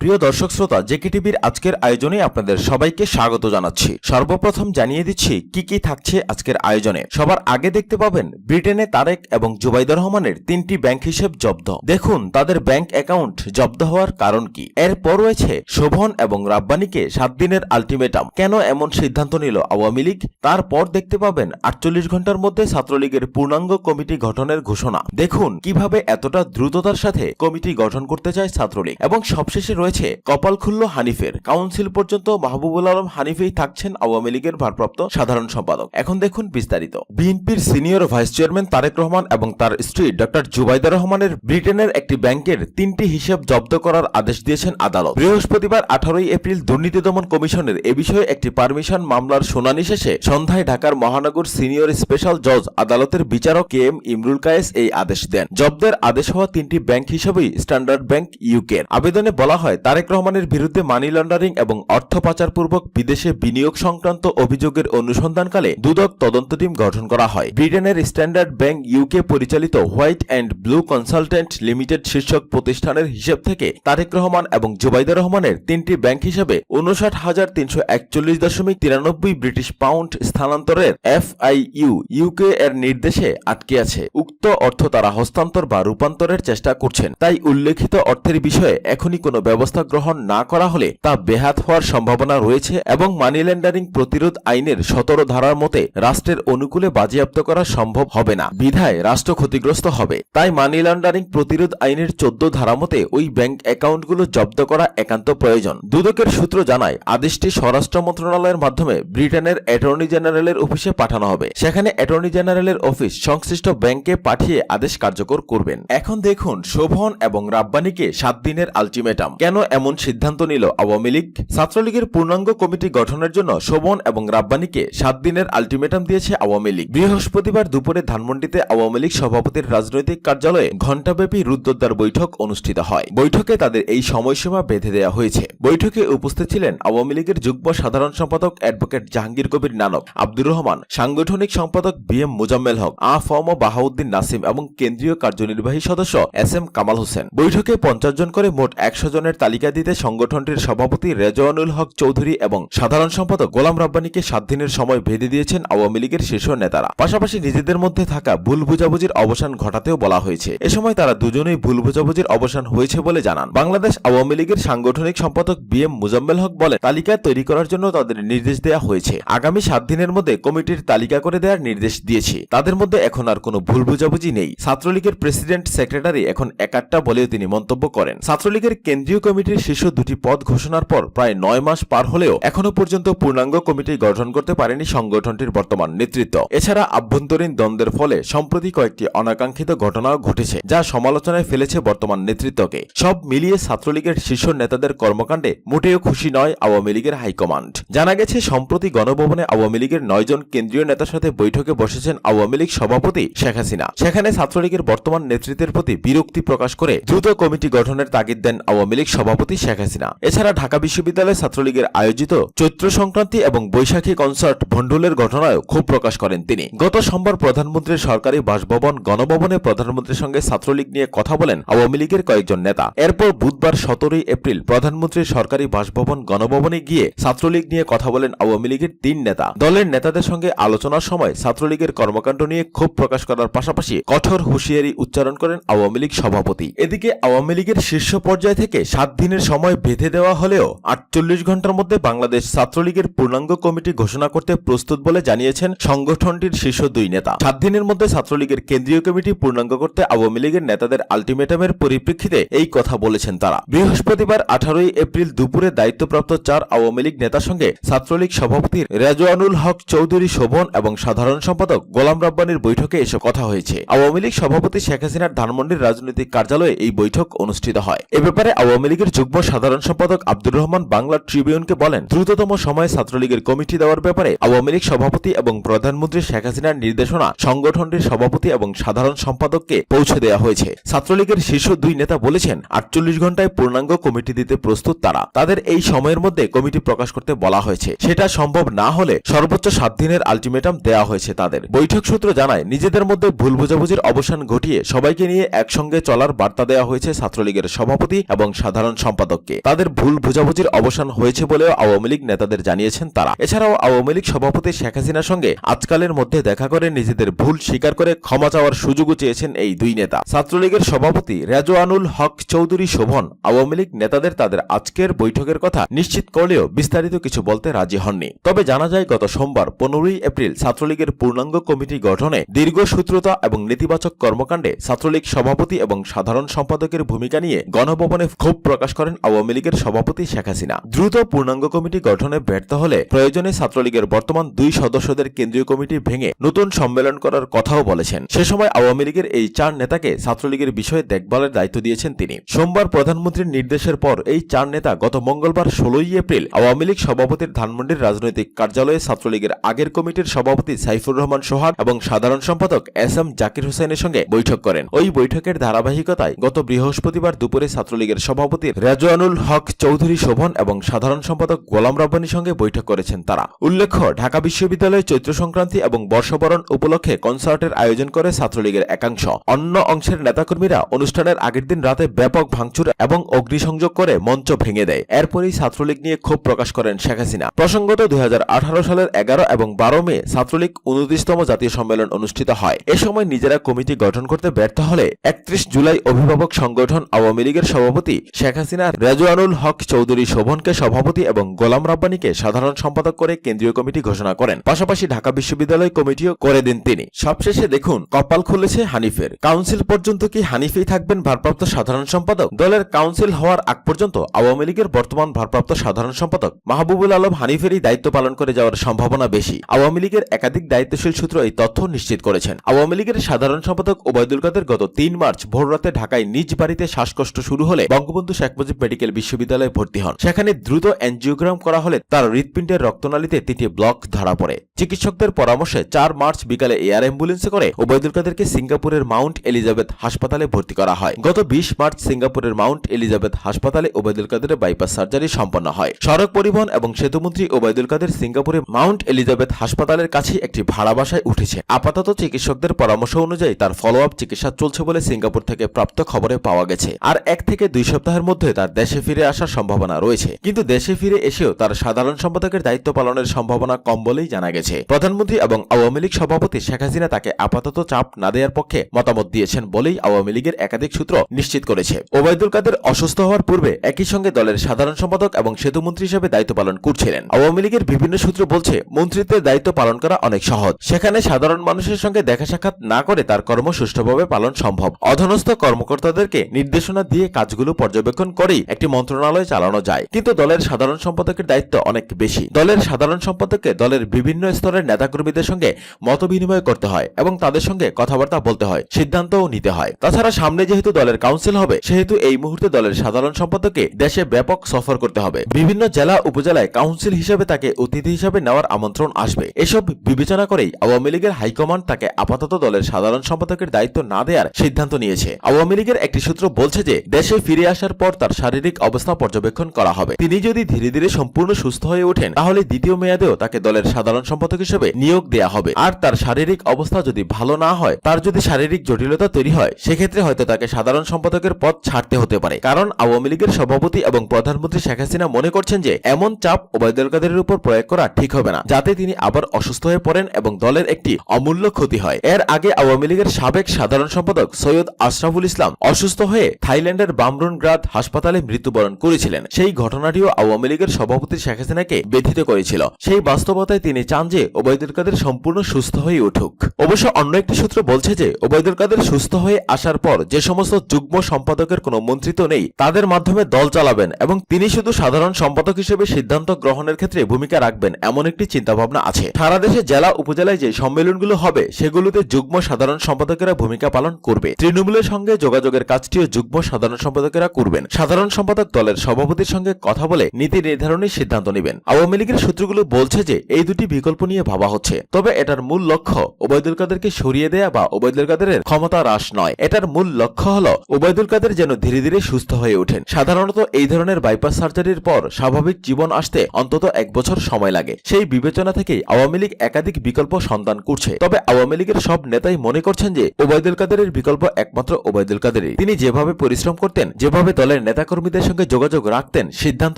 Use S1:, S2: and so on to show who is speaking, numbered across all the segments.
S1: প্রিয় দর্শক শ্রোতা, জেকে টিভির আজকের আয়োজনে আপনাদের সবাইকে স্বাগত জানাচ্ছি। সর্বপ্রথম জানিয়ে দিচ্ছি কি কি থাকছে আজকের আয়োজনে। সবার আগে দেখতে পাবেন ব্রিটেনে তারেক এবং জুবাইদুর রহমানের তিনটি ব্যাংক হিসেব জব্দ। দেখুন, তাদের ব্যাংক অ্যাকাউন্ট জব্দ হওয়ার কারণ কি? এরপর রয়েছে শোভন এবং রাব্বানিকে সাত দিনের আলটিমেটাম। কেন এমন সিদ্ধান্ত নিল আওয়ামী লীগ? তারপর দেখতে পাবেন আটচল্লিশ ঘণ্টার মধ্যে ছাত্রলীগের পূর্ণাঙ্গ কমিটি গঠনের ঘোষণা। দেখুন, কীভাবে এতটা দ্রুততার সাথে কমিটি গঠন করতে চায় ছাত্রলীগ। এবং সবশেষে রয়েছে কপাল খুল্ল হানিফের। কাউন্সিল পর্যন্ত মাহবুবুল আলম হানিফেই থাকছেন আওয়ামী লীগের ভারপ্রাপ্ত সাধারণ সম্পাদক। এখন দেখুন বিস্তারিত। বিএনপির senior vice chairman Tarique Rahman এবং তার স্ত্রী ডক্টর জুবাইদা রহমানের ব্রিটেনের একটি ব্যাংকের তিনটি হিসাব জব্দ করার আদেশ দিয়েছেন আদালত। বৃহস্পতিবার আঠারোই এপ্রিল দুর্নীতি দমন কমিশনের এ বিষয়ে একটি পারমিশন মামলার শুনানি শেষে সন্ধ্যায় ঢাকার মহানগর সিনিয়র স্পেশাল জজ আদালতের বিচারক কে এম ইমরুল কায়েস এই আদেশ দেন। জব্দের আদেশ হওয়া তিনটি ব্যাংক হিসেবেই স্ট্যান্ডার্ড ব্যাংক ইউকের। আবেদনে বলা হয় তারেক রহমানের বিরুদ্ধে মানি লন্ডারিং এবং অর্থ পাচারপূর্বক বিদেশে বিনিয়োগ সংক্রান্ত অভিযোগের অনুসন্ধানকালে দুদক তদন্ত টিম গঠন করা হয়। ব্রিটেনের স্ট্যান্ডার্ড ব্যাংক ইউকে পরিচালিত White and Blue Consultant Limited শীর্ষক প্রতিষ্ঠানের হিসেব থেকে তারেক রহমান এবং জুবাইদা রহমানের তিনটি ব্যাংক হিসেবে উনষাট হাজার তিনশো একচল্লিশ দশমিক তিরানব্বই ব্রিটিশ পাউন্ড স্থানান্তরের এফআইইউ ইউকে এর নির্দেশে আটকে আছে। উক্ত অর্থ তারা হস্তান্তর বা রূপান্তরের চেষ্টা করছেন। তাই উল্লেখিত অর্থের বিষয়ে এখনই কোনো ব্যবস্থা গ্রহণ না করা হলে তা বেহাত হওয়ার সম্ভাবনা রয়েছে এবং মানি ল্যান্ডারিং প্রতিরোধ আইনের সতেরো ধারার মতে রাষ্ট্রের অনুকূলে বাজেয়াপ্ত করা সম্ভব হবে না। বিধায় রাষ্ট্র ক্ষতিগ্রস্ত হবে। তাই মানি লন্ডারিং প্রতিরোধ আইনের চোদ্দ ধারা মতে ওই ব্যাংক অ্যাকাউন্টগুলো জব্দ করা একান্ত প্রয়োজন। দুদকের সূত্র জানায়, আদেশটি স্বরাষ্ট্র মন্ত্রণালয়ের মাধ্যমে ব্রিটেনের অ্যাটর্নি জেনারেলের অফিসে পাঠানো হবে। সেখানে অ্যাটর্নি জেনারেলের অফিস সংশ্লিষ্ট ব্যাংকে পাঠিয়ে আদেশ কার্যকর করবেন। এখন দেখুন, শোভন এবং রাব্বানিকে সাত দিনের আলটিমেটাম। কেন এমন সিদ্ধান্ত নিল আওয়ামী লীগ। ছাত্রলীগের পূর্ণাঙ্গ কমিটি গঠনের জন্য শোভন এবং রাব্বানিকে সাত দিনের আলটিমেটাম দিয়েছে আওয়ামী লীগ। বৃহস্পতিবার দুপুরে ধানমন্ডিতে আওয়ামী লীগ সভাপতির রাজনৈতিক কার্যালয়ে ঘণ্টাব্যাপী রুদ্ধদ্বার বৈঠক অনুষ্ঠিত হয়। বৈঠকে তাদের এই সময়সীমা বেঁধে দেওয়া হয়েছে। বৈঠকে উপস্থিত ছিলেন আওয়ামী লীগের যুগ্ম সাধারণ সম্পাদক অ্যাডভোকেট জাহাঙ্গীর কবির নানক, আব্দুর রহমান, সাংগঠনিক সম্পাদক বি এম মোজাম্মেল হক, আ ফম বাহাউদ্দিন নাসিম এবং কেন্দ্রীয় কার্যনির্বাহী সদস্য এস এম কামাল হোসেন। বৈঠকে পঞ্চাশ জন করে মোট একশো জনের তালিকা দিতে সংগঠনটির সভাপতি রেজওয়ানুল হক চৌধুরী এবং সাধারণ সম্পাদক গোলাম রাব্বানিকে সাত দিনের সময় বেঁধে দিয়েছেন আওয়ামী লীগের শীর্ষ নেতারা। পাশাপাশি নিজেদের মধ্যে থাকা ভুল বুঝাবুঝির অবসান ঘটাতেও বলা হয়েছে। এ সময় তারা দুজনেই ভুল বুঝাবুঝির অবসান হয়েছে বলে জানান। বাংলাদেশ আওয়ামী লীগের সাংগঠনিক সম্পাদক বি এম মুজাম্মেল হক বলেন, তালিকা তৈরি করার জন্য তাদের নির্দেশ দেওয়া হয়েছে। আগামী সাত দিনের মধ্যে কমিটির তালিকা করে দেওয়ার নির্দেশ দিয়েছে। তাদের মধ্যে এখন আর কোনো ভুল বুঝাবুঝি নেই। ছাত্রলীগের প্রেসিডেন্ট সেক্রেটারি এখন একাট্টা বলেও তিনি মন্তব্য করেন। ছাত্রলীগের কেন্দ্রীয় কমিটির শীর্ষ দুটি পদ ঘোষণার পর প্রায় নয় মাস পার হলেও এখনও পর্যন্ত পূর্ণাঙ্গ কমিটি গঠন করতে পারেনি সংগঠনটির বর্তমান নেতৃত্ব। এছাড়া আভ্যন্তরীণ দ্বন্দ্বের ফলে সম্প্রতি কয়েকটি অনাকাঙ্ক্ষিত ঘটনাও ঘটেছে, যা সমালোচনায় ফেলেছে বর্তমান নেতৃত্বকে। সব মিলিয়ে ছাত্রলীগের শীর্ষ নেতাদের কর্মকাণ্ডে মোটেও খুশি নয় আওয়ামী লীগের হাইকমান্ড। জানা গেছে, সম্প্রতি গণভবনে আওয়ামী লীগের নয়জন কেন্দ্রীয় নেতার সাথে বৈঠকে বসেছেন আওয়ামী লীগ সভাপতি শেখ হাসিনা। সেখানে ছাত্রলীগের বর্তমান নেতৃত্বের প্রতি বিরক্তি প্রকাশ করে দ্রুত কমিটি গঠনের তাগিদ দেন আওয়ামী লীগ সভাপতি শেখ হাসিনা। এছাড়া ঢাকা বিশ্ববিদ্যালয় ছাত্রলীগের আয়োজিত চৈত্র সংক্রান্তি এবং বৈশাখী কনসার্ট ভণ্ডুলের ঘটনায় ক্ষোভ প্রকাশ করেন তিনি। গত সোমবার প্রধানমন্ত্রীর সরকারি বাসভবন, গণভবনে প্রধানমন্ত্রীর সঙ্গে ছাত্রলীগ নিয়ে কথা বলেন আওয়ামী লীগের কয়েকজন নেতা। এরপর বুধবার সতেরোই এপ্রিল প্রধানমন্ত্রীর সরকারি বাসভবন, গণভবনে গিয়ে ছাত্রলীগ নিয়ে কথা বলেন আওয়ামী লীগের তিন নেতা। দলের নেতাদের সঙ্গে আলোচনার সময় ছাত্রলীগের কর্মকাণ্ড নিয়ে ক্ষোভ প্রকাশ করার পাশাপাশি কঠোর হুঁশিয়ারি উচ্চারণ করেন আওয়ামী লীগ সভাপতি। এদিকে আওয়ামী লীগের শীর্ষ পর্যায় থেকে সাত দিনের সময় বেঁধে দেওয়া হলেও আটচল্লিশ ঘণ্টার মধ্যে বাংলাদেশ ছাত্রলীগের পূর্ণাঙ্গ কমিটি ঘোষণা করতে প্রস্তুত বলে জানিয়েছেন সংগঠনটির শীর্ষ দুই নেতা। সাত দিনের মধ্যে ছাত্রলীগের কেন্দ্রীয় কমিটি পূর্ণাঙ্গ করতে আওয়ামী লীগের নেতাদের আলটিমেটামের পরিপ্রেক্ষিতে এই কথা বলেছেন তারা। বৃহস্পতিবার আঠারোই এপ্রিল দুপুরে দায়িত্বপ্রাপ্ত চার আওয়ামী লীগ নেতার সঙ্গে ছাত্রলীগ সভাপতি রেজওয়ানুল হক চৌধুরী শোভন এবং সাধারণ সম্পাদক গোলাম রাব্বানির বৈঠকে এসব কথা হয়েছে। আওয়ামী লীগ সভাপতি শেখ হাসিনার ধানমন্ডির রাজনৈতিক কার্যালয়ে এই বৈঠক অনুষ্ঠিত হয়। এ ব্যাপারে আওয়ামী লীগের যুগ্ম সাধারণ সম্পাদক আব্দুর রহমান বাংলা ট্রিবিউনকে বলেন, দ্রুততম সময়ে ছাত্রলীগের কমিটি দেওয়ার ব্যাপারে আওয়ামী লীগ সভাপতি এবং প্রধানমন্ত্রী শেখ হাসিনার নির্দেশনা সংগঠনটির সভাপতি এবং সাধারণ সম্পাদককে পৌঁছে দেওয়া হয়েছে। ছাত্রলীগের শীর্ষ দুই নেতা বলেছেন, আটচল্লিশ ঘন্টায় পূর্ণাঙ্গ কমিটি দিতে প্রস্তুত তারা। তাদের এই সময়ের মধ্যে কমিটি প্রকাশ করতে বলা হয়েছে। সেটা সম্ভব না হলে সর্বোচ্চ সাত দিনের আলটিমেটাম দেওয়া হয়েছে তাদের। বৈঠক সূত্র জানায়, নিজেদের মধ্যে ভুল বোঝাবুঝির অবসান ঘটিয়ে সবাইকে নিয়ে একসঙ্গে চলার বার্তা দেওয়া হয়েছে ছাত্রলীগের সভাপতি এবং সাধারণ সাধারণ সম্পাদককে। তাদের ভুল বুঝাবুঝির অবসান হয়েছে বলেও আওয়ামী লীগ নেতাদের জানিয়েছেন তারা। এছাড়াও আওয়ামী লীগ সভাপতি শেখ হাসিনার সঙ্গে আজকালের মধ্যে দেখা করে নিজেদের ভুল স্বীকার করে ক্ষমা চাওয়ার সুযোগও চেয়েছেন এই দুই নেতা। ছাত্রলীগের সভাপতি রেজওয়ানুল হক চৌধুরী শোভন আওয়ামী লীগ নেতাদের তাদের আজকের বৈঠকের কথা নিশ্চিত করলেও বিস্তারিত কিছু বলতে রাজি হননি। তবে জানা যায়, গত সোমবার পনেরোই এপ্রিল ছাত্রলীগের পূর্ণাঙ্গ কমিটি গঠনে দীর্ঘ সূত্রতা এবং নেতিবাচক কর্মকাণ্ডে ছাত্রলীগ সভাপতি এবং সাধারণ সম্পাদকের ভূমিকা নিয়ে গণভবনে ক্ষোভ প্রকাশ করেন আওয়ামী লীগের সভাপতি শেখ হাসিনা। দ্রুত পূর্ণাঙ্গ কমিটি গঠনে ব্যর্থ হলে প্রয়োজনে ছাত্রলীগের বর্তমান দুই সদস্যদের কেন্দ্রীয় কমিটি ভেঙে নতুন সম্মেলন করার কথাও বলেছেন। সে সময় আওয়ামী লীগের এই চার নেতাকে ছাত্রলীগের বিষয়ে দেখভালের দায়িত্ব দিয়েছেন তিনি। সোমবার প্রধানমন্ত্রীর নির্দেশের পর এই চার নেতা গত মঙ্গলবার ষোলোই এপ্রিল আওয়ামী লীগ সভাপতির ধানমন্ডির রাজনৈতিক কার্যালয়ে ছাত্রলীগের আগের কমিটির সভাপতি সাইফুর রহমান সোহাগ এবং সাধারণ সম্পাদক এস এম জাকির হোসেনের সঙ্গে বৈঠক করেন। ওই বৈঠকের ধারাবাহিকতায় গত বৃহস্পতিবার দুপুরে ছাত্রলীগের সভাপতি রেজওয়ানুল হক চৌধুরী শোভন এবং সাধারণ সম্পাদক গোলাম রব্বানির সঙ্গে বৈঠক করেছেন তারা। উল্লেখ্য, ঢাকা বিশ্ববিদ্যালয়ে চৈত্র সংক্রান্তি এবং বর্ষবরণ উপলক্ষে কনসার্টের আয়োজন করে ছাত্রলীগের একাংশ। অন্য অংশের নেতাকর্মীরা অনুষ্ঠানের আগের দিন রাতে ব্যাপক ভাঙচুর এবং অগ্নিসংযোগ করে মঞ্চ ভেঙে দেয়। এরপরই ছাত্রলীগ নিয়ে ক্ষোভ প্রকাশ করেন শেখ হাসিনা। প্রসঙ্গত দু হাজার আঠারো সালের এগারো এবং বারো মে ছাত্রলীগ উনত্রিশতম জাতীয় সম্মেলন অনুষ্ঠিত হয়। এ সময় নিজেরা কমিটি গঠন করতে ব্যর্থ হলে একত্রিশ জুলাই অভিভাবক সংগঠন আওয়ামী লীগের সভাপতি শেখ হাসিনা রেজওয়ানুল হক চৌধুরী শোভনকে সভাপতি এবং গোলাম রাব্বানিকে সাধারণ সম্পাদক করে কেন্দ্রীয় কমিটি ঘোষণা করেন। পাশাপাশি ঢাকা বিশ্ববিদ্যালয় কমিটিও করে দেন তিনি। সবশেষে দেখুন, কপাল খুলেছে হানিফের। কাউন্সিল পর্যন্ত কি হানিফেই থাকবেন ভারপ্রাপ্ত সাধারণ সম্পাদক? দলের কাউন্সিল হওয়ার আগ পর্যন্ত আওয়ামী লীগের বর্তমান ভারপ্রাপ্ত সাধারণ সম্পাদক মাহবুবুল আলম হানিফেরই দায়িত্ব পালন করে যাওয়ার সম্ভাবনা বেশি। আওয়ামী লীগের একাধিক দায়িত্বশীল সূত্র এই তথ্য নিশ্চিত করেছেন। আওয়ামী লীগের সাধারণ সম্পাদক ওবায়দুল কাদের গত তিন মার্চ ভোররাতে ঢাকায় নিজ বাড়িতে শ্বাসকষ্ট শুরু হলে বঙ্গবন্ধু শেখ মুজিব মেডিকেল বিশ্ববিদ্যালয়ে ভর্তি হন। সেখানে দ্রুত এনজিওগ্রাম করা হলে তার হৃৎপিণ্ডের রক্তনালীতে তিনটি ব্লক ধরা পড়ে। চিকিৎসকদের পরামর্শে চার মার্চ বিকালে এয়ার অ্যাম্বুলেন্সে করে ওবায়দুল কাদেরকে সিঙ্গাপুরের মাউন্ট এলিজাবেথ হাসপাতালে ভর্তি করা হয়। গত বিশ মার্চ সিঙ্গাপুরের মাউন্ট এলিজাবেথ হাসপাতালে ওবায়দুল কাদেরের বাইপাস সার্জারি সম্পন্ন হয়। সড়ক পরিবহন এবং সেতুমন্ত্রী ওবায়দুল কাদের সিঙ্গাপুরে মাউন্ট এলিজাবেথ হাসপাতালের কাছে একটি ভাড়া বাসায় উঠেছে। আপাতত চিকিৎসকদের পরামর্শ অনুযায়ী তার ফলো আপ চিকিৎসা চলছে বলে সিঙ্গাপুর থেকে প্রাপ্ত খবরে পাওয়া গেছে। আর এক থেকে দুই সপ্তাহের মধ্যে তার দেশে ফিরে আসার সম্ভাবনা রয়েছে। কিন্তু দেশে ফিরে এসেও তার সাধারণ সম্পাদকের দায়িত্ব পালনের সম্ভাবনা কম বলেই জানা গেছে। প্রধানমন্ত্রী এবং আওয়ামী লীগ সভাপতি শেখ হাসিনা তাকে আপাতত চাপ না দেওয়ার পক্ষে মতামত দিয়েছেন বলেই আওয়ামী লীগের একাধিক সূত্র নিশ্চিত করেছে। ওবায়দুল কাদের অসুস্থ হওয়ার পূর্বে একই সঙ্গে দলের সাধারণ সম্পাদক এবং সেতুমন্ত্রী হিসেবে দায়িত্ব পালন করছিলেন। আওয়ামী লীগের বিভিন্ন সূত্র বলছে, মন্ত্রিত্বের দায়িত্ব পালন করা অনেক সহজ। সেখানে সাধারণ মানুষের সঙ্গে দেখা সাক্ষাৎ না করে তার কর্ম সুষ্ঠুভাবে পালন সম্ভব। অধনস্থ কর্মকর্তাদেরকে নির্দেশনা দিয়ে কাজগুলো পর্যবেক্ষণ করেই একটি মন্ত্রণালয় চালানো যায়। কিন্তু দলের সাধারণ সম্পাদকের দায়িত্ব অনেক বেশি। দলের সাধারণ সম্পাদককে দলের বিভিন্ন স্তরের নেতাকর্মীদের সঙ্গে মত বিনিময় করতে হয় এবং তাদের সঙ্গে কথাবার্তা বলতে হয়, সিদ্ধান্তও নিতে হয়। তাছাড়া সামনে যেহেতু দলের কাউন্সিল হবে, সেহেতু এই মুহূর্তে দলের সাধারণ সম্পাদককে দেশে ব্যাপক সফর করতে হবে। বিভিন্ন জেলা উপজেলায় কাউন্সিল হিসেবে তাকে অতিথি হিসেবে নেওয়ার আমন্ত্রণ আসবে। এসব বিবেচনা করেই আওয়ামী লীগের হাইকমান্ড তাকে আপাতত দলের সাধারণ সম্পাদকের দায়িত্ব না দেওয়ার সিদ্ধান্ত নিয়েছে। আওয়ামী লীগের একটি সূত্র বলছে যে, দেশে ফিরে আসার পর তার শারীরিক অবস্থা পর্যবেক্ষণ করা হবে। তিনি যদি ধীরে ধীরে সম্পূর্ণ সুস্থ হয়ে ওঠেন, তাহলে দ্বিতীয় মেয়াদেও তাকে দলের সাধারণ সম্পাদক হিসেবে নিয়োগ দেয়া হবে। আর তার শারীরিক অবস্থা যদি ভালো না হয়, তার যদি শারীরিক জটিলতা তৈরি হয়, সেক্ষেত্রে হয়তো তাকে সাধারণ সম্পাদকের পদ ছাড়তে হতে পারে। কারণ আওয়ামী লীগের সভাপতি এবং প্রধানমন্ত্রী শেখ হাসিনা মনে করছেন যে, এমন চাপ ওবায়দুল কাদেরের উপর প্রয়োগ করা ঠিক হবে না, যাতে তিনি আবার অসুস্থ হয়ে পড়েন এবং দলের একটি অমূল্য ক্ষতি হয়। এর আগে আওয়ামী লীগের সাবেক সাধারণ সম্পাদক সৈয়দ আশরাফুল ইসলাম অসুস্থ হয়ে থাইল্যান্ডের বামরুনগ্রাদ হাসপাতালে মৃত্যুবরণ করেছিলেন। সেই ঘটনাটিও আওয়ামী লীগের সভাপতি শেখ হাসিনাকে ব্যথিত করেছিল। সেই বাস্তবতায় তিনি চান যে ওবায়দুল কাদের সম্পূর্ণ সুস্থ হয়ে উঠুক। অবশ্য অন্য একটি সূত্র বলছে যে ওবায়দুল কাদের সুস্থ হয়ে আসার পর যে সমস্ত যুগ্ম সম্পাদকের কোনো মন্ত্রিত্ব নেই, তাদের মাধ্যমে দল চালাবেন এবং তিনি শুধু সাধারণ সম্পাদক হিসেবে সিদ্ধান্ত গ্রহণের ক্ষেত্রে ভূমিকা রাখবেন এমন একটি চিন্তাভাবনা আছে। সারা দেশে জেলা উপজেলায় যে সম্মেলনগুলো হবে, সেগুলোতে যুগ্ম সাধারণ সম্পাদকেরা ভূমিকা পালন করবে। তৃণমূলের সঙ্গে যোগাযোগের কাজটিও যুগ্ম সাধারণ সম্পাদকেরা করবেন। সাধারণ সম্পাদক দলের সভাপতির সঙ্গে কথা বলে নীতি নির্ধারণের সিদ্ধান্ত নেবেন। আওয়ামী লীগের সূত্রগুলো বলছে যে, এই দুটি বিকল্প নিয়ে ভাবা হচ্ছে। তবে এটার মূল লক্ষ্য ওবায়দুল কাদেরকে সরিয়ে দেয়া বা ওবায়দুল কাদেরের ক্ষমতা হ্রাস নয়। এটার মূল লক্ষ্য হল ওবায়দুল কাদের যেন ধীরে ধীরে সুস্থ হয়ে ওঠেন। সাধারণত এই ধরনের বাইপাস সার্জারির পর স্বাভাবিক জীবন আসতে অন্তত এক বছর সময় লাগে। সেই বিবেচনা থেকেই আওয়ামী লীগ একাধিক বিকল্প সন্ধান করছে। তবে আওয়ামী লীগের সব নেতাই মনে করছেন যে, ওবায়দুল কাদেরের বিকল্প একমাত্র ওবায়দুল কাদেরই। তিনি যেভাবে পরিশ্রম করতেন, যেভাবে দলের দলের নেতাকর্মীদের সঙ্গে যোগাযোগ রাখতেন, সিদ্ধান্ত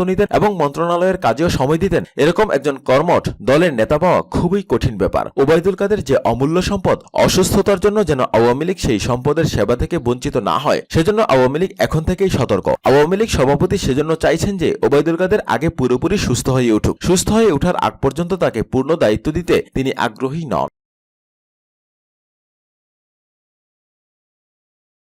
S1: নিতেন এবং মন্ত্রণালয়ের কাজেও সময় দিতেন। এরকম একজন কর্মঠ দলের নেতা পাওয়া খুবই কঠিন ব্যাপার। ওবায়দুল কাদের যে অমূল্য সম্পদ, অসুস্থতার জন্য যেন আওয়ামী লীগ সেই সম্পদের সেবা থেকে বঞ্চিত না হয়, সেজন্য আওয়ামী লীগ এখন থেকেই সতর্ক। আওয়ামী লীগ সভাপতি সেজন্য চাইছেন যে ওবায়দুল কাদের আগে পুরোপুরি সুস্থ হয়ে উঠুক। সুস্থ হয়ে ওঠার আগ পর্যন্ত তাকে পূর্ণ দায়িত্ব দিতে তিনি আগ্রহী নন।